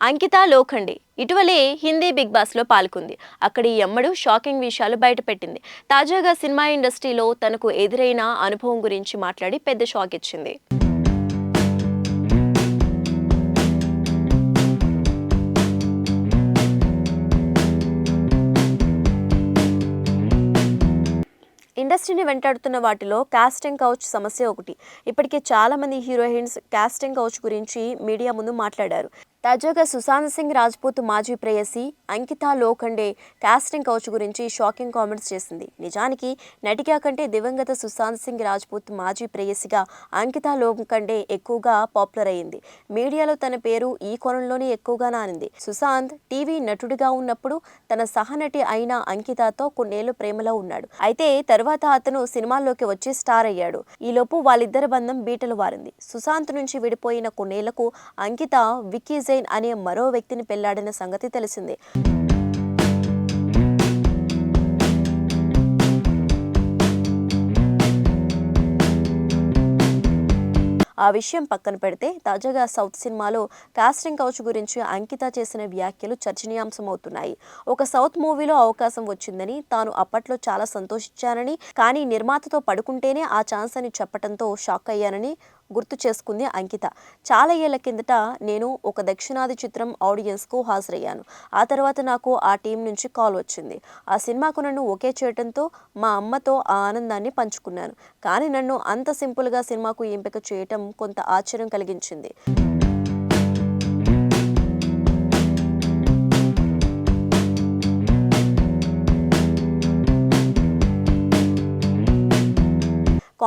అంకిత లోఖండి. ఇటీవలే హిందీ బిగ్ బాస్లో పాల్గొంది. అక్కడ ఈ అమ్మడు షాకింగ్ విషయాలు బయటపెట్టింది. తాజాగా సినిమా ఇండస్ట్రీలో తనకు ఎదురైన అనుభవం గురించి మాట్లాడి పెద్ద షాక్ ఇచ్చింది. ఇండస్ట్రీని వెంటాడుతున్న వాటిలో కాస్టింగ్ కౌచ్ సమస్య ఒకటి. ఇప్పటికే చాలామంది హీరోయిన్స్ కాస్టింగ్ కౌచ్ గురించి మీడియా ముందు మాట్లాడారు. తాజాగా సుశాంత్ సింగ్ రాజ్పూత్ మాజీ ప్రేయసి అంకిత లోఖండే కాస్టింగ్ కౌచ్ గురించి షాకింగ్ కామెంట్స్ చేసింది. నిజానికి నటిగా కంటే దివంగత సుశాంత్ సింగ్ రాజ్పూత్ మాజీ ప్రేయసిగా అంకిత లోఖండే ఎక్కువగా పాపులర్ అయింది. మీడియాలో తన పేరు ఈ కోణంలోనే ఎక్కువగా నానింది. సుశాంత్ టీవీ నటుడిగా ఉన్నప్పుడు తన సహనటి అయిన అంకితతో కొన్నేళ్ళు ప్రేమలో ఉన్నాడు. అయితే తర్వాత అతను సినిమాల్లోకి వచ్చి స్టార్ అయ్యాడు. ఈలోపు వాళ్ళిద్దరి బంధం బీటలు వారింది. సుశాంత్ నుంచి విడిపోయిన కొన్నేళ్ళకు అంకిత విక్కీ జైన్ అనే మరో వ్యక్తిని పెళ్ళాడిన సంగతి తెలిసిందే. ఆ విషయం పక్కన పెడితే తాజాగా సౌత్ సినిమాలో కాస్టింగ్ కౌచ్ గురించి అంకిత చేసిన వ్యాఖ్యలు చర్చనీయాంశమవుతున్నాయి. ఒక సౌత్ మూవీలో అవకాశం వచ్చిందని తాను అప్పట్లో చాలా సంతోషించానని కానీ నిర్మాతతో పడుకుంటేనే ఆ ఛాన్స్ అని చెప్పడంతో షాక్ అయ్యానని గుర్తు చేసుకుంది అంకిత. చాలా ఏళ్ళ కిందట నేను ఒక దక్షిణాది చిత్రం ఆడియన్స్కు హాజరయ్యాను. ఆ తర్వాత నాకు ఆ టీం నుంచి కాల్ వచ్చింది. ఆ సినిమాకు నన్ను ఒకే చేయడంతో మా అమ్మతో ఆ ఆనందాన్ని పంచుకున్నాను. కానీ నన్ను అంత సింపుల్గా సినిమాకు ఎంపిక చేయటం కొంత ఆశ్చర్యం కలిగించింది.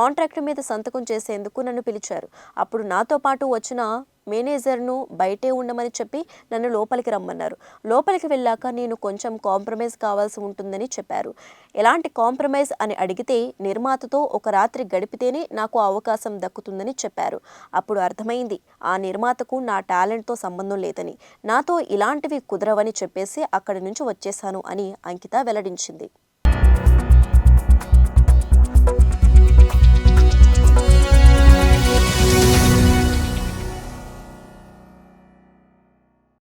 కాంట్రాక్ట్ మీద సంతకం చేసేందుకు నన్ను పిలిచారు. అప్పుడు నాతో పాటు వచ్చిన మేనేజర్ను బయటే ఉండమని చెప్పి నన్ను లోపలికి రమ్మన్నారు. లోపలికి వెళ్ళాక నేను కొంచెం కాంప్రమైజ్ కావాల్సి ఉంటుందని చెప్పారు. ఎలాంటి కాంప్రమైజ్ అని అడిగితే నిర్మాతతో ఒక రాత్రి గడిపితేనే నాకు అవకాశం దక్కుతుందని చెప్పారు. అప్పుడు అర్థమైంది ఆ నిర్మాతకు నా టాలెంట్తో సంబంధం లేదని. నాతో ఇలాంటివి కుదరవని చెప్పేసి అక్కడి నుంచి వచ్చేశాను అని అంకిత వెల్లడించింది.